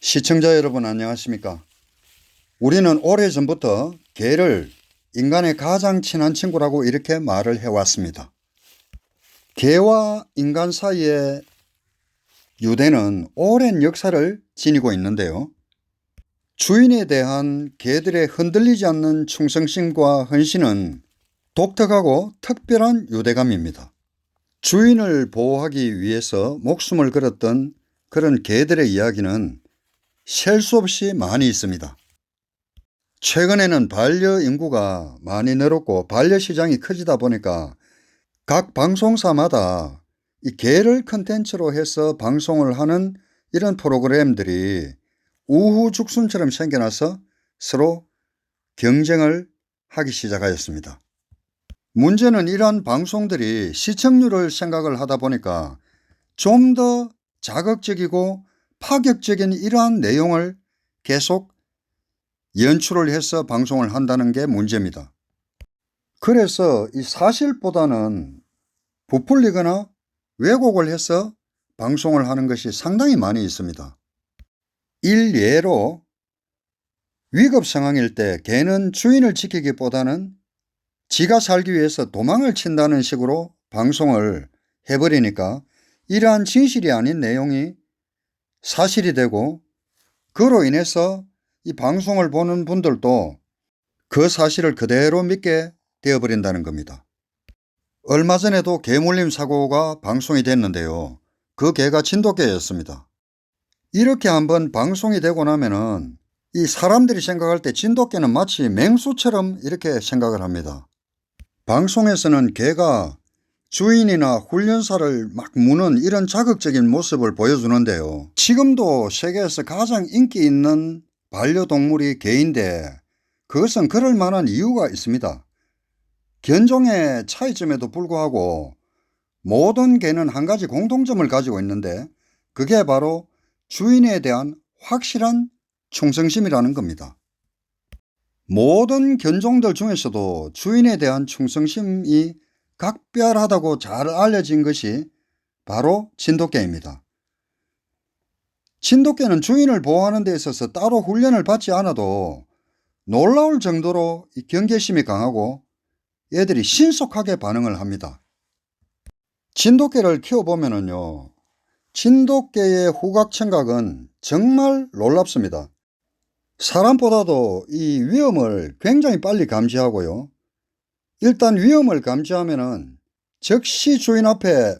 시청자 여러분 안녕하십니까? 우리는 오래전부터 개를 인간의 가장 친한 친구라고 이렇게 말을 해왔습니다. 개와 인간 사이의 유대는 오랜 역사를 지니고 있는데요. 주인에 대한 개들의 흔들리지 않는 충성심과 헌신은 독특하고 특별한 유대감입니다. 주인을 보호하기 위해서 목숨을 걸었던 그런 개들의 이야기는 셀 수 없이 많이 있습니다. 최근에는 반려 인구가 많이 늘었고 반려 시장이 커지다 보니까 각 방송사마다 이 개를 컨텐츠로 해서 방송을 하는 이런 프로그램들이 우후죽순처럼 생겨나서 서로 경쟁을 하기 시작하였습니다. 문제는 이러한 방송들이 시청률을 생각을 하다 보니까 좀 더 자극적이고 파격적인 이러한 내용을 계속 연출을 해서 방송을 한다는 게 문제입니다. 그래서 이 사실보다는 부풀리거나 왜곡을 해서 방송을 하는 것이 상당히 많이 있습니다. 일예로 위급 상황일 때 개는 주인을 지키기보다는 지가 살기 위해서 도망을 친다는 식으로 방송을 해버리니까 이러한 진실이 아닌 내용이 사실이 되고 그로 인해서 이 방송을 보는 분들도 그 사실을 그대로 믿게 되어버린다는 겁니다. 얼마 전에도 개물림 사고가 방송이 됐는데요. 그 개가 진돗개였습니다. 이렇게 한번 방송이 되고 나면은 이 사람들이 생각할 때 진돗개는 마치 맹수처럼 이렇게 생각을 합니다. 방송에서는 개가 주인이나 훈련사를 막 무는 이런 자극적인 모습을 보여주는데요. 지금도 세계에서 가장 인기 있는 반려동물이 개인데 그것은 그럴 만한 이유가 있습니다. 견종의 차이점에도 불구하고 모든 개는 한 가지 공통점을 가지고 있는데 그게 바로 주인에 대한 확실한 충성심이라는 겁니다. 모든 견종들 중에서도 주인에 대한 충성심이 각별하다고 잘 알려진 것이 바로 진돗개입니다. 진돗개는 주인을 보호하는 데 있어서 따로 훈련을 받지 않아도 놀라울 정도로 경계심이 강하고 얘들이 신속하게 반응을 합니다. 진돗개를 키워보면요. 진돗개의 후각 청각은 정말 놀랍습니다. 사람보다도 이 위험을 굉장히 빨리 감지하고요. 일단 위험을 감지하면은 즉시 주인 앞에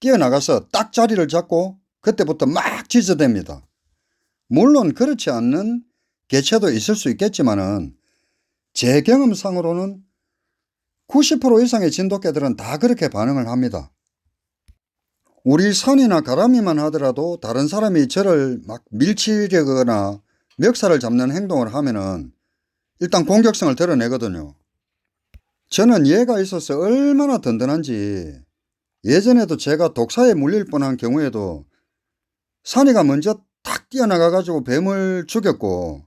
뛰어나가서 딱 자리를 잡고 그때부터 막 짖어댑니다. 물론 그렇지 않는 개체도 있을 수 있겠지만은 제 경험상으로는 90% 이상의 진돗개들은 다 그렇게 반응을 합니다. 우리 산이나 가람이만 하더라도 다른 사람이 저를 막 밀치려거나 멱살을 잡는 행동을 하면은 일단 공격성을 드러내거든요. 저는 얘가 있어서 얼마나 든든한지 예전에도 제가 독사에 물릴 뻔한 경우에도 산이가 먼저 탁 뛰어나가 가지고 뱀을 죽였고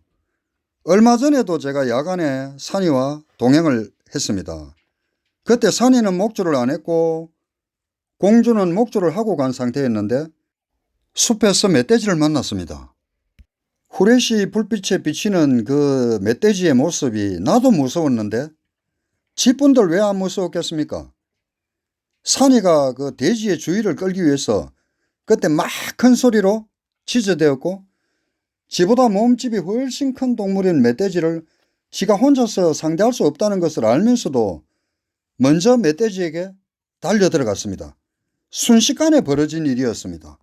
얼마 전에도 제가 야간에 산이와 동행을 했습니다. 그때 산이는 목줄을 안 했고 공주는 목줄을 하고 간 상태였는데 숲에서 멧돼지를 만났습니다. 후레쉬 불빛에 비치는 그 멧돼지의 모습이 나도 무서웠는데 집분들 왜 안 무서웠겠습니까? 산이가 그 돼지의 주의를 끌기 위해서 그때 막 큰 소리로 치저되었고 지보다 몸집이 훨씬 큰 동물인 멧돼지를 지가 혼자서 상대할 수 없다는 것을 알면서도 먼저 멧돼지에게 달려 들어갔습니다. 순식간에 벌어진 일이었습니다.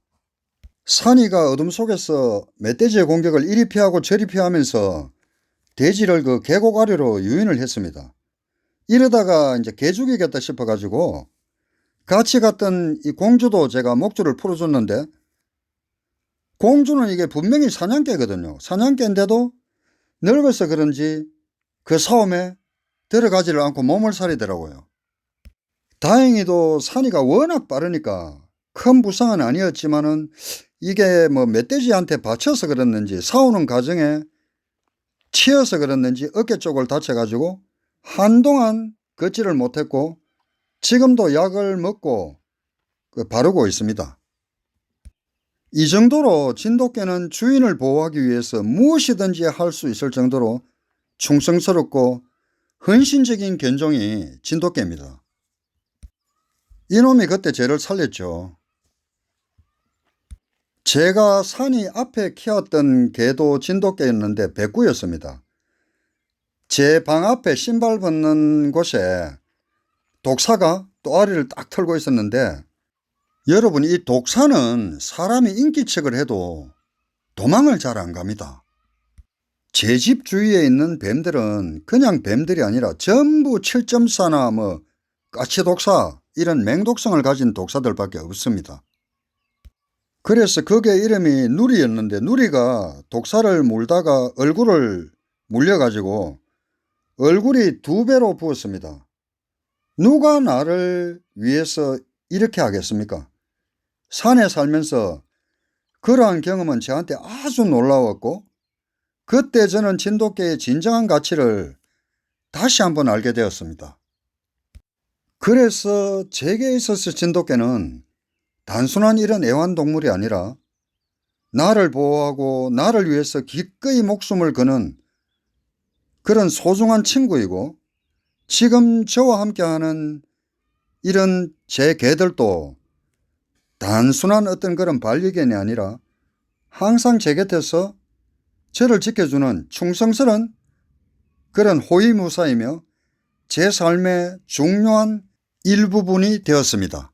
산이가 어둠 속에서 멧돼지의 공격을 이리 피하고 저리 피하면서 돼지를 그 계곡 아래로 유인을 했습니다. 이러다가 이제 개 죽이겠다 싶어가지고 같이 갔던 이 공주도 제가 목줄을 풀어줬는데 공주는 이게 분명히 사냥개거든요. 사냥개인데도 늙어서 그런지 그 싸움에 들어가지를 않고 몸을 사리더라고요. 다행히도 산이가 워낙 빠르니까 큰 부상은 아니었지만은 이게 뭐 멧돼지한테 받쳐서 그랬는지 싸우는 과정에 치여서 그랬는지 어깨 쪽을 다쳐가지고 한동안 걷지를 못했고 지금도 약을 먹고 그 바르고 있습니다. 이 정도로 진돗개는 주인을 보호하기 위해서 무엇이든지 할 수 있을 정도로 충성스럽고 헌신적인 견종이 진돗개입니다. 이놈이 그때 쟤를 살렸죠. 제가 산이 앞에 키웠던 개도 진돗개였는데 백구였습니다. 제 방 앞에 신발 벗는 곳에 독사가 또아리를 딱 털고 있었는데 여러분 이 독사는 사람이 인기척을 해도 도망을 잘 안 갑니다. 제 집 주위에 있는 뱀들은 그냥 뱀들이 아니라 전부 7.4나 뭐 까치독사 이런 맹독성을 가진 독사들밖에 없습니다. 그래서 그게 이름이 누리였는데 누리가 독사를 물다가 얼굴을 물려가지고 얼굴이 두 배로 부었습니다. 누가 나를 위해서 이렇게 하겠습니까? 산에 살면서 그러한 경험은 저한테 아주 놀라웠고 그때 저는 진돗개의 진정한 가치를 다시 한번 알게 되었습니다. 그래서 제게 있어서 진돗개는 단순한 이런 애완동물이 아니라 나를 보호하고 나를 위해서 기꺼이 목숨을 거는 그런 소중한 친구이고 지금 저와 함께하는 이런 제 개들도 단순한 어떤 그런 반려견이 아니라 항상 제 곁에서 저를 지켜주는 충성스런 그런 호위무사이며 제 삶의 중요한 일부분이 되었습니다.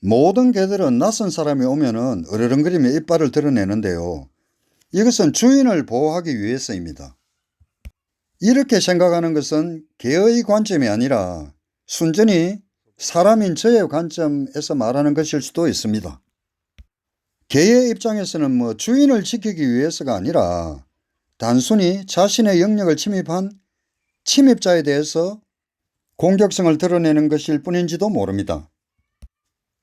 모든 개들은 낯선 사람이 오면은 으르렁거리며 이빨을 드러내는데요. 이것은 주인을 보호하기 위해서입니다. 이렇게 생각하는 것은 개의 관점이 아니라 순전히 사람인 저의 관점에서 말하는 것일 수도 있습니다. 개의 입장에서는 뭐 주인을 지키기 위해서가 아니라 단순히 자신의 영역을 침입한 침입자에 대해서 공격성을 드러내는 것일 뿐인지도 모릅니다.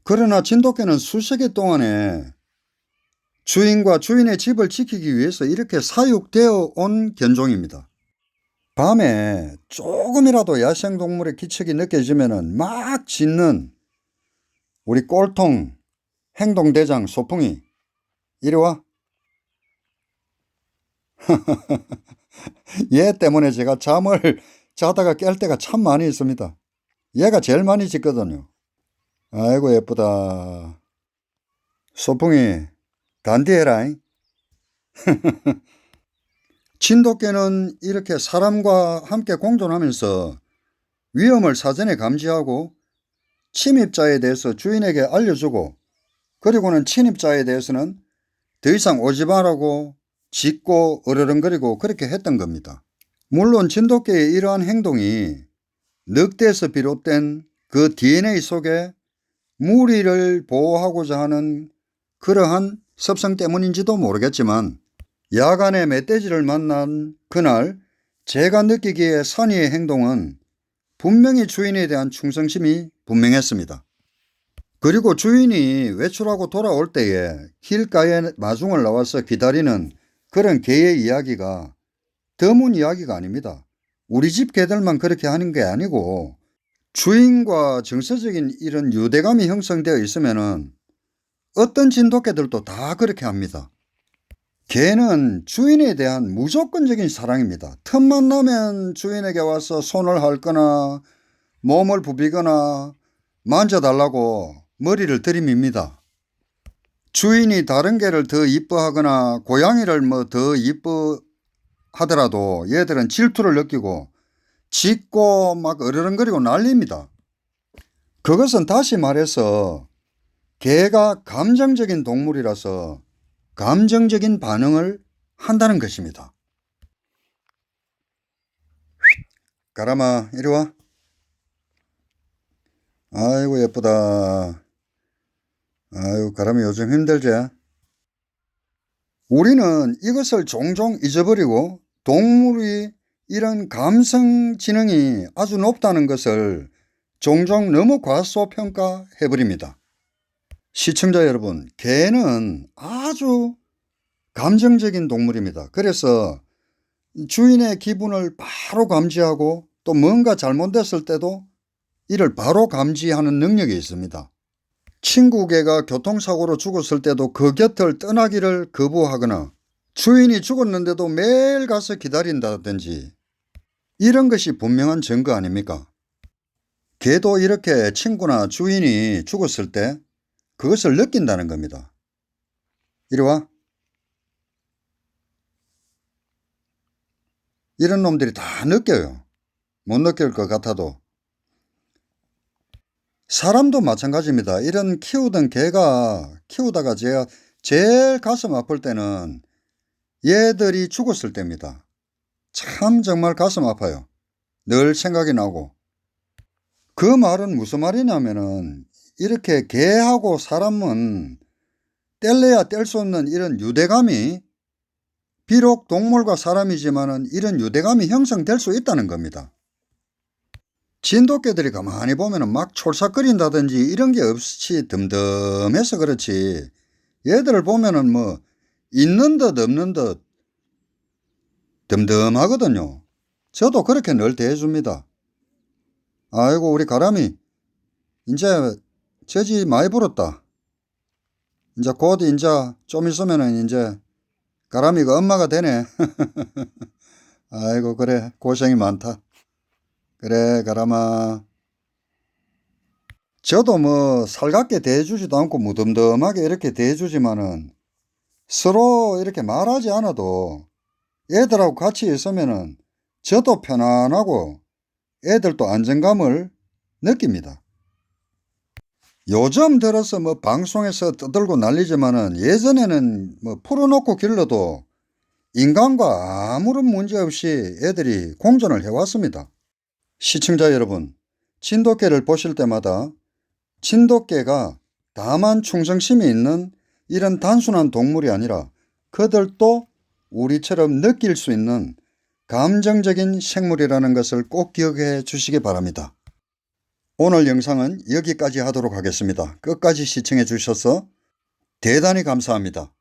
그러나 진돗개는 수세기 동안에 주인과 주인의 집을 지키기 위해서 이렇게 사육되어 온 견종입니다. 밤에 조금이라도 야생동물의 기척이 느껴지면 막 짖는 우리 꼴통 행동대장 소풍이 이리 와. 얘 때문에 제가 잠을 자다가 깰 때가 참 많이 있습니다. 얘가 제일 많이 짖거든요. 아이고 예쁘다. 소풍이 단디해라잉. 진돗개는 이렇게 사람과 함께 공존하면서 위험을 사전에 감지하고 침입자에 대해서 주인에게 알려주고 그리고는 침입자에 대해서는 더 이상 오지 말라고 짖고 어르렁거리고 그렇게 했던 겁니다. 물론 진돗개의 이러한 행동이 늑대에서 비롯된 그 DNA 속에 무리를 보호하고자 하는 그러한 습성 때문인지도 모르겠지만 야간에 멧돼지를 만난 그날 제가 느끼기에 선의의 행동은 분명히 주인에 대한 충성심이 분명했습니다. 그리고 주인이 외출하고 돌아올 때에 길가에 마중을 나와서 기다리는 그런 개의 이야기가 드문 이야기가 아닙니다. 우리 집 개들만 그렇게 하는 게 아니고 주인과 정서적인 이런 유대감이 형성되어 있으면은 어떤 진돗개들도 다 그렇게 합니다. 개는 주인에 대한 무조건적인 사랑입니다. 틈만 나면 주인에게 와서 손을 핥거나 몸을 부비거나 만져달라고 머리를 들이밉니다. 주인이 다른 개를 더 이뻐하거나 고양이를 뭐 더 이뻐하더라도 얘들은 질투를 느끼고 짖고 막 어르렁거리고 난립니다. 그것은 다시 말해서 개가 감정적인 동물이라서 감정적인 반응을 한다는 것입니다. 가라마 이리 와. 아이고 예쁘다. 아유 가람이 요즘 힘들지? 우리는 이것을 종종 잊어버리고 동물이 이런 감성 지능이 아주 높다는 것을 종종 너무 과소평가해버립니다. 시청자 여러분, 개는 아주 감정적인 동물입니다. 그래서 주인의 기분을 바로 감지하고 또 뭔가 잘못됐을 때도 이를 바로 감지하는 능력이 있습니다. 친구 개가 교통사고로 죽었을 때도 그 곁을 떠나기를 거부하거나 주인이 죽었는데도 매일 가서 기다린다든지 이런 것이 분명한 증거 아닙니까? 개도 이렇게 친구나 주인이 죽었을 때 그것을 느낀다는 겁니다. 이리 와. 이런 놈들이 다 느껴요. 못 느낄 것 같아도. 사람도 마찬가지입니다. 이런 키우던 개가 키우다가 제가 제일 가슴 아플 때는 얘들이 죽었을 때입니다. 참 정말 가슴 아파요. 늘 생각이 나고. 그 말은 무슨 말이냐면은 이렇게 개하고 사람은 뗄래야 뗄 수 없는 이런 유대감이 비록 동물과 사람이지만은 이런 유대감이 형성될 수 있다는 겁니다. 진돗개들이 가만히 보면은 막 촐싹거린다든지 이런 게 없이 덤덤해서 그렇지. 얘들을 보면은 뭐 있는 듯 없는 듯 덤덤하거든요. 저도 그렇게 늘 대해줍니다. 아이고 우리 가람이 이제 저지 많이 불었다. 이제 곧 이제 좀 있으면은 이제 가람이가 엄마가 되네. 아이고 그래 고생이 많다. 그래 가람아. 저도 뭐 살갑게 대해주지도 않고 무덤덤하게 이렇게 대해주지만은 서로 이렇게 말하지 않아도 애들하고 같이 있으면은 저도 편안하고 애들도 안정감을 느낍니다. 요즘 들어서 뭐 방송에서 떠들고 난리지만은 예전에는 뭐 풀어놓고 길러도 인간과 아무런 문제 없이 애들이 공존을 해왔습니다. 시청자 여러분, 진돗개를 보실 때마다 진돗개가 다만 충성심이 있는 이런 단순한 동물이 아니라 그들도 우리처럼 느낄 수 있는 감정적인 생물이라는 것을 꼭 기억해 주시기 바랍니다. 오늘 영상은 여기까지 하도록 하겠습니다. 끝까지 시청해 주셔서 대단히 감사합니다.